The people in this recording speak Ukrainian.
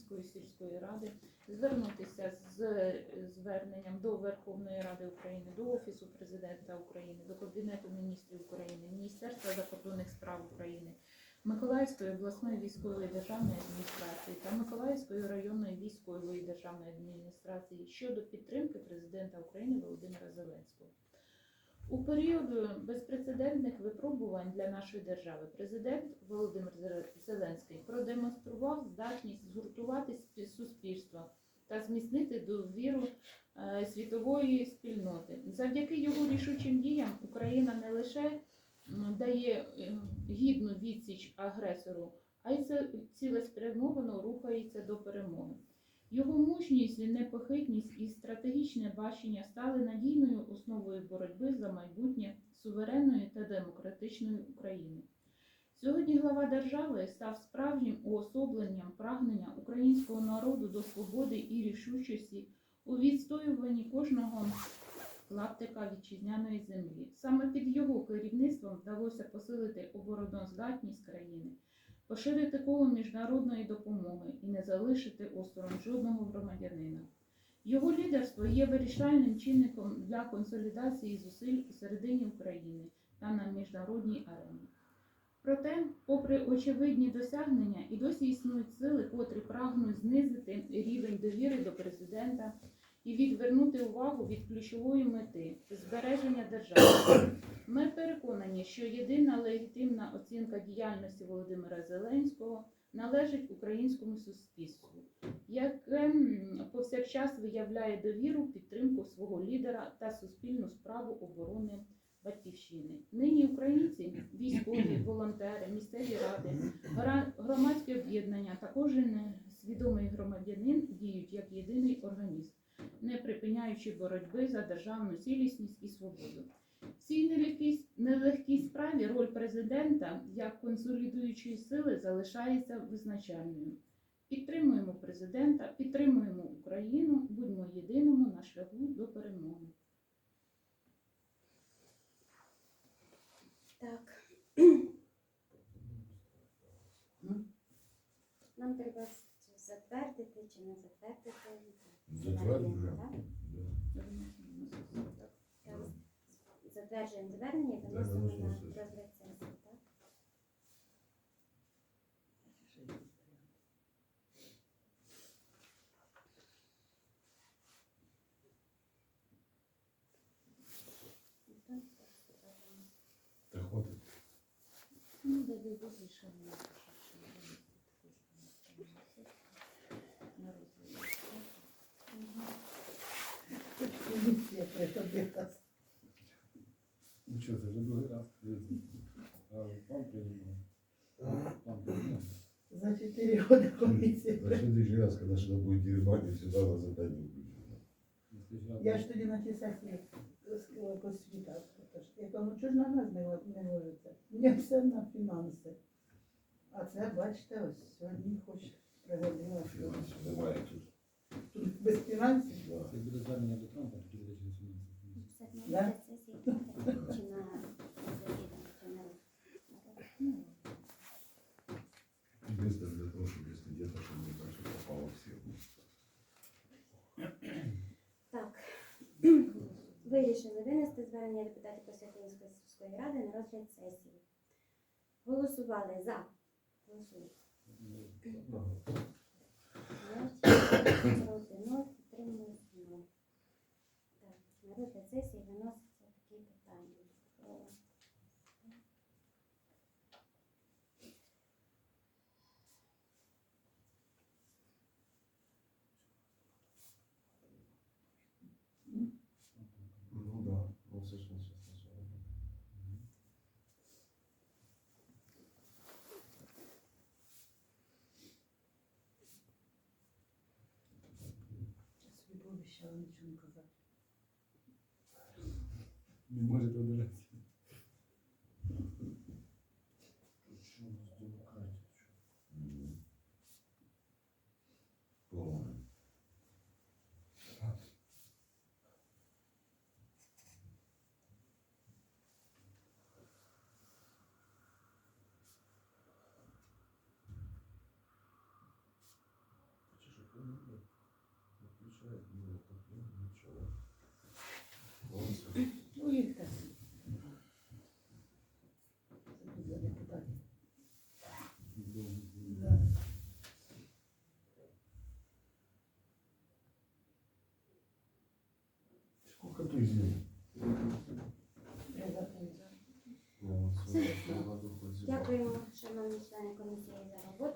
Володимирської сільської ради звернутися з зверненням до Верховної Ради України, до Офісу президента України, до Кабінету міністрів України, Міністерства закордонних справ України, Миколаївської обласної військової державної адміністрації та Миколаївської районної військової державної адміністрації щодо підтримки президента України Володимира Зеленського. У період безпрецедентних випробувань для нашої держави президент Володимир Зеленський продемонстрував здатність згуртувати спі- суспільство та зміцнити довіру е, світової спільноти. Завдяки його рішучим діям Україна не лише дає е, гідну відсіч агресору, а й цілеспрямовано рухається до перемоги. Його мужність, непохитність і стратегічне бачення стали надійною основою боротьби за майбутнє суверенної та демократичної України. Сьогодні глава держави став справжнім уособленням прагнення українського народу до свободи і рішучості у відстоюванні кожного клаптика вітчизняної землі. Саме під його керівництвом вдалося посилити обороноздатність країни, поширити коло міжнародної допомоги і не залишити осторонь жодного громадянина. Його лідерство є вирішальним чинником для консолідації зусиль у середині України та на міжнародній арені. Проте, попри очевидні досягнення, і досі існують сили, котрі прагнуть знизити рівень довіри до президента і відвернути увагу від ключової мети збереження держави. Ми переконані, що єдина легітимна оцінка діяльності Володимира Зеленського належить українському суспільству, яке повсякчас виявляє довіру, підтримку свого лідера та суспільну справу оборони батьківщини. Нині українці, військові, волонтери, місцеві ради, громадські об'єднання та кожен свідомий громадянин діють як єдиний організм, не припиняючи боротьби за державну цілісність і свободу. В цій нелегкій, нелегкій справі роль президента як консолідуючої сили залишається визначальною. Підтримуємо президента, підтримуємо Україну, будьмо єдиному на шляху до перемоги. Так. Нам треба затвердити чи не затвердити. Затверджуємо. Так? Так. Затверджуємо звернення і Да, виносимо виносимо на на сесію. розгляд сесії. Так? Та хватить. Ну, дай Бог рішення. На розгляд. Поліція приходила. Ну що, це вже другий раз. Приймемо. Вам. За 4 роки комісія. На следующий раз, когда что-то будет дерибанить, всегда вас опять выключено. Я ж тоді на ті сесії посвіта. Я кажу, ну чого ж на нас не, не ложиться? Мені все на фінанси. А це, бачите, ось сьогодні хоч пригодила. Фінансів немає тут. Тут без фінансів. Це буде звернення до Трампа, тоді буде на Да? Вирішили винести звернення депутатів Костянтинської сільської ради на розгляд сесії. Голосували за. Голосуємо. П'ять, проти ноль, підтримують ноль. Так, на розгляд сесії Собі нічого не казати. Не можете одержати. Ну, їх так. Сколько Духу Святому. Дякуємо, шановні члени комісії, за роботу.